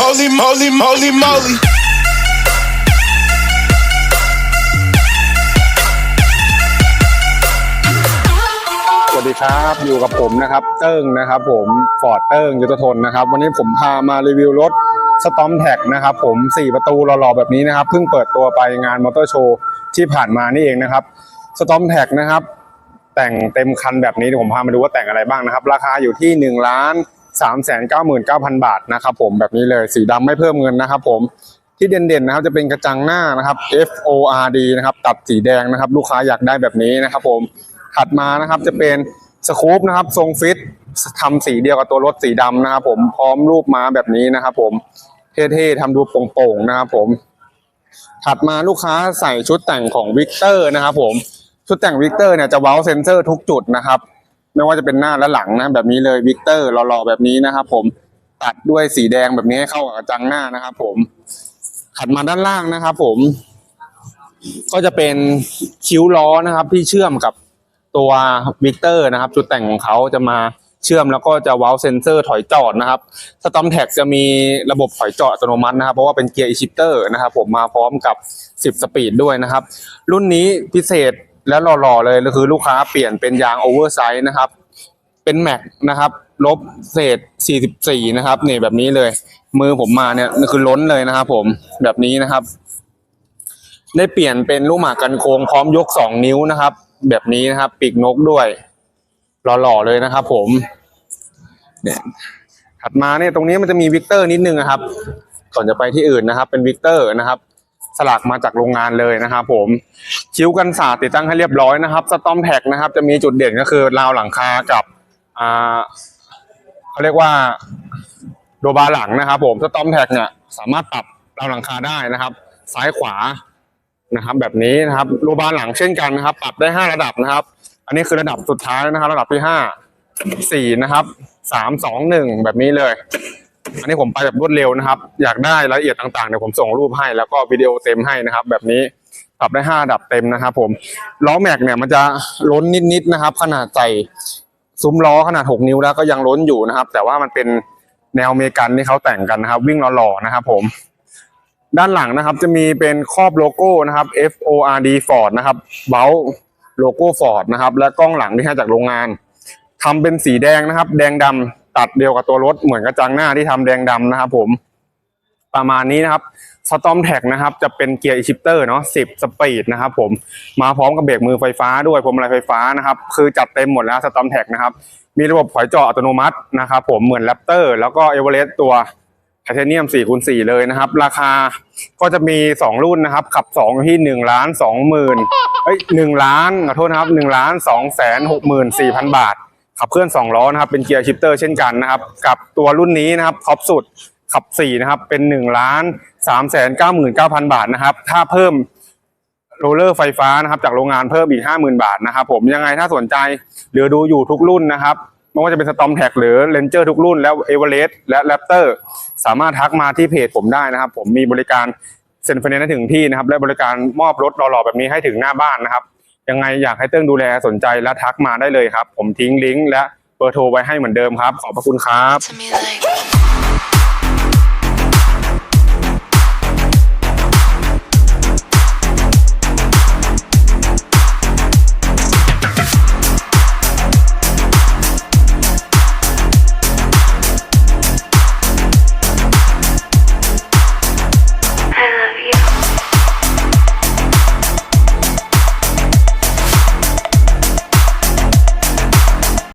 Holy moly, moly, moly. สวัสดีครับอยู่กับผมนะครับ เติ้งนะครับผมฟอร์ดเติ้งยุทธทนนะครับ วันนี้ผมพามารีวิวรถสตอมแท็กนะครับผม 4 ประตูหล่อๆแบบนี้นะครับ เพิ่งเปิดตัวไปงานมอเตอร์โชว์ที่ผ่านมานี่เองนะครับสตอมแท็กนะครับ แต่งเต็มคันแบบนี้เดี๋ยวผมพามาดูว่าแต่งอะไรบ้างนะครับ ราคาอยู่ที่1ล้าน3 9 9 0 0 0บาทนะครับผมแบบนี้เลยสีดำไม่เพิ่มเงินนะครับผมที่เด่นๆนะครับจะเป็นกระจังหน้านะครับ F O R D นะครับตัดสีแดงนะครับ ลูกค้าอยากได้แบบนี้นะครับผมถัดมานะครับจะเป็นสกูปนะครับทรงฟิตทำสีเดียวกับตัวรถสีดำนะครับ ผมพร้อมรูปม้าแบบนี้นะครับ ผมเท่ๆทำดูโป่งๆนะครับ ผม ถัดมาลูกค้าใส่ชุดแต่งของวิกเตอร์นะครับ ผม ชุดแต่งวิกเตอร์เนี่ยจะเว้าเซนเซอร์ทุกจุดนะครับ ไม่ว่าจะเป็นหน้าและหลังนะแบบนี้เลยวิกเตอร์หล่อๆแบบนี้นะครับ ผมตัดด้วยสีแดงแบบนี้ให้เข้ากับกระจังหน้านะครับ ผมถัดมาด้านล่างนะครับ ผม ก็จะเป็นคิ้วล้อนะครับ ที่เชื่อมกับตัววิกเตอร์นะครับ จุดแต่งของเขาจะมาเชื่อมแล้วก็จะเว้าเซนเซอร์ถอยจอดนะครับสตอมแท็กจะมีระบบถอยจอดอัตโนมัตินะครับ เพราะว่าเป็นเกียร์อีชิปเตอร์นะครับ ผมมาพร้อมกับ 10 สปีดด้วยนะครับ รุ่นนี้พิเศษ และหล่อๆเลยก็คือลูกค้าเปลี่ยนเป็นยางโอเวอร์ไซส์นะครับ เป็นแม็กนะครับลบเศษ 44 นะครับนี่แบบนี้เลย มือผมมาเนี่ยคือล้นเลยนะครับผมแบบนี้นะครับ ได้เปลี่ยนเป็นลูกหมากกันโค้งพร้อมยกสองนิ้วนะครับ แบบนี้นะครับปีกนกด้วย หล่อๆเลยนะครับ ผมเนี่ยถัดมาเนี่ยตรงนี้มันจะมีวิกเตอร์นิดนึงนะครับ ก่อนจะไปที่อื่นนะครับ เป็นวิกเตอร์นะครับ สลักมาจากโรงงานเลยนะครับผมคิ้วกันศาติดตั้งให้เรียบร้อยนะครับสตอมแท็กนะครับ จะมีจุดเด่นก็คือราวหลังคากับอ่าเขาเรียกว่าโดบาร์หลังนะครับ ผมสตอมแท็กเนี่ยสามารถปรับราวหลังคาได้นะครับ ซ้ายขวานะครับ แบบนี้นะครับโลบาร์หลังเช่นกันนะครับ ปรับได้ห้าระดับนะครับ อันนี้คือระดับสุดท้ายนะครับ ระดับที่ห้าสี่นะครับสามสองหนึ่งแบบนี้เลย อันนี้ผมไปแบบรวดเร็วนะครับ อยากได้รายละเอียดต่างๆเดี๋ยวผมส่งรูปให้แล้วก็วิดีโอเต็มให้นะครับ แบบนี้ปรับได้ห้าดับเต็มนะครับ ผมล้อแม็กเนี่ยมันจะล้นนิดๆนะครับ ขนาดใส่ซุ้มล้อขนาดหกนิ้วแล้วก็ยังล้นอยู่นะครับ แต่ว่ามันเป็นแนวเมกันที่เขาแต่งกันนะครับ วิ่งหล่อๆนะครับ ผม ด้านหลังนะครับ จะมีเป็นครอบโลโก้นะครับ F O R D Ford นะครับเบลโลโก้ Ford นะครับ และกล้องหลังที่ให้จากโรงงานทำเป็นสีแดงนะครับ แดงดำ ตัดเดียวกับตัวรถเหมือนกระจังหน้าที่ทำแดงดำนะครับผมประมาณนี้นะครับสตอมแท็กนะครับจะเป็นเกียร์อีชิปเตอร์เนาะ10สปีดนะครับผมมาพร้อมกับเบรกมือไฟฟ้าด้วยพวงมาลัยไฟฟ้านะครับ คือจัดเต็มหมดแล้วสตอมแท็กนะครับ มีระบบถอยจออัตโนมัตินะครับผมเหมือนแรปเตอร์แล้วก็เอเวอเรสต์ตัวไทเทเนียม4คูณ4เลยนะครับ ราคาก็จะมี 2 รุ่นนะครับ ขับ2อยู่ที่1ล้าน2หมื่นเอ้ย1ล้านขอโทษนะครับ1ล้าน2แสน6หมื่น4พันบาท ขับเคลื่อน2ล้อนะครับเป็นเกียร์ชิปเตอร์เช่นกันนะครับกับตัวรุ่นนี้นะครับท็อปสุดขับ4นะครับเป็น1ล้าน3แสน9หมื่น9พันบาทนะครับถ้าเพิ่มโรลเลอร์ไฟฟ้านะครับจากโรงงานเพิ่มอีก 50,000 บาทนะครับผมยังไงถ้าสนใจเหลือดูอยู่ทุกรุ่นนะครับไม่ว่าจะเป็นสตอมแท็กหรือเลนเจอร์ทุกรุ่นแล้วเอเวอเรสต์และแรปเตอร์สามารถทักมาที่เพจผมได้นะครับ ผมมีบริการเซ็นไฟแนนถึงที่นะครับและบริการมอบรถหล่อๆแบบนี้ให้ถึงหน้าบ้านนะครับ ยังไงอยากให้เติ้งดูแลสนใจและทักมาได้เลยครับ ผมทิ้งลิงก์และเบอร์โทรไว้ให้เหมือนเดิมครับ ขอบพระคุณครับ